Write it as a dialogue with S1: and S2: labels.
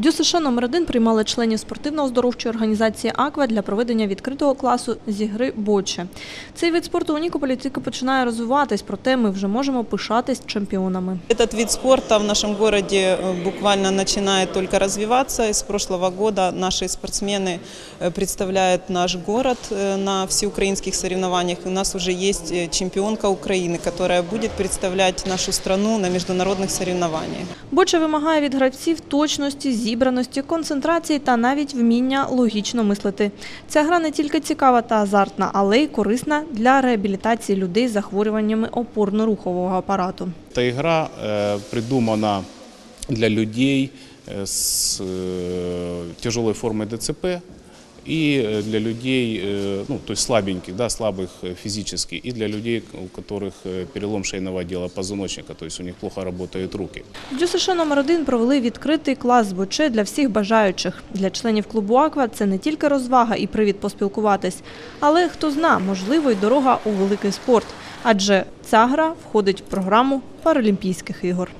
S1: ДЮСШ номер 1 приймали членів спортивно-оздоровчої організації «Аква» для проведення відкритого класу з ігри «Боче». Цей вид спорту у Нікополі тільки починає розвиватись, проте ми вже можемо пишатись чемпіонами.
S2: Этот вид спорта в нашем городе э, буквально начинает только развиваться. И с прошлого года наши спортсмены э, представляют наш город э, на всеукраинских соревнованиях. У нас уже есть э, чемпионка Украины, которая будет представлять нашу страну на международных соревнованиях.
S1: «Боче» вимагає від гравців точності, зібраності, концентрації та навіть вміння логічно мислити. Ця гра не тільки цікава та азартна, але й корисна для реабілітації людей з захворюваннями опорно-рухового апарату.
S3: Эта игра э, придумана для людей э, с э, тяжелой формой ДЦП и э, для людей, э, ну, то есть слабеньких, да, слабых э, физически, и для людей, у которых э, перелом шейного отдела позвоночника, то есть у них плохо работают руки.
S1: В ДЮСШ номер 1 провели відкритий клас з боче для всіх бажаючих. Для членів клубу «Аква» це не тільки розвага і привід поспілкуватись, але, хто зна, можливо, й дорога у великий спорт. Адже ця гра входить в програму Паралімпійських ігор.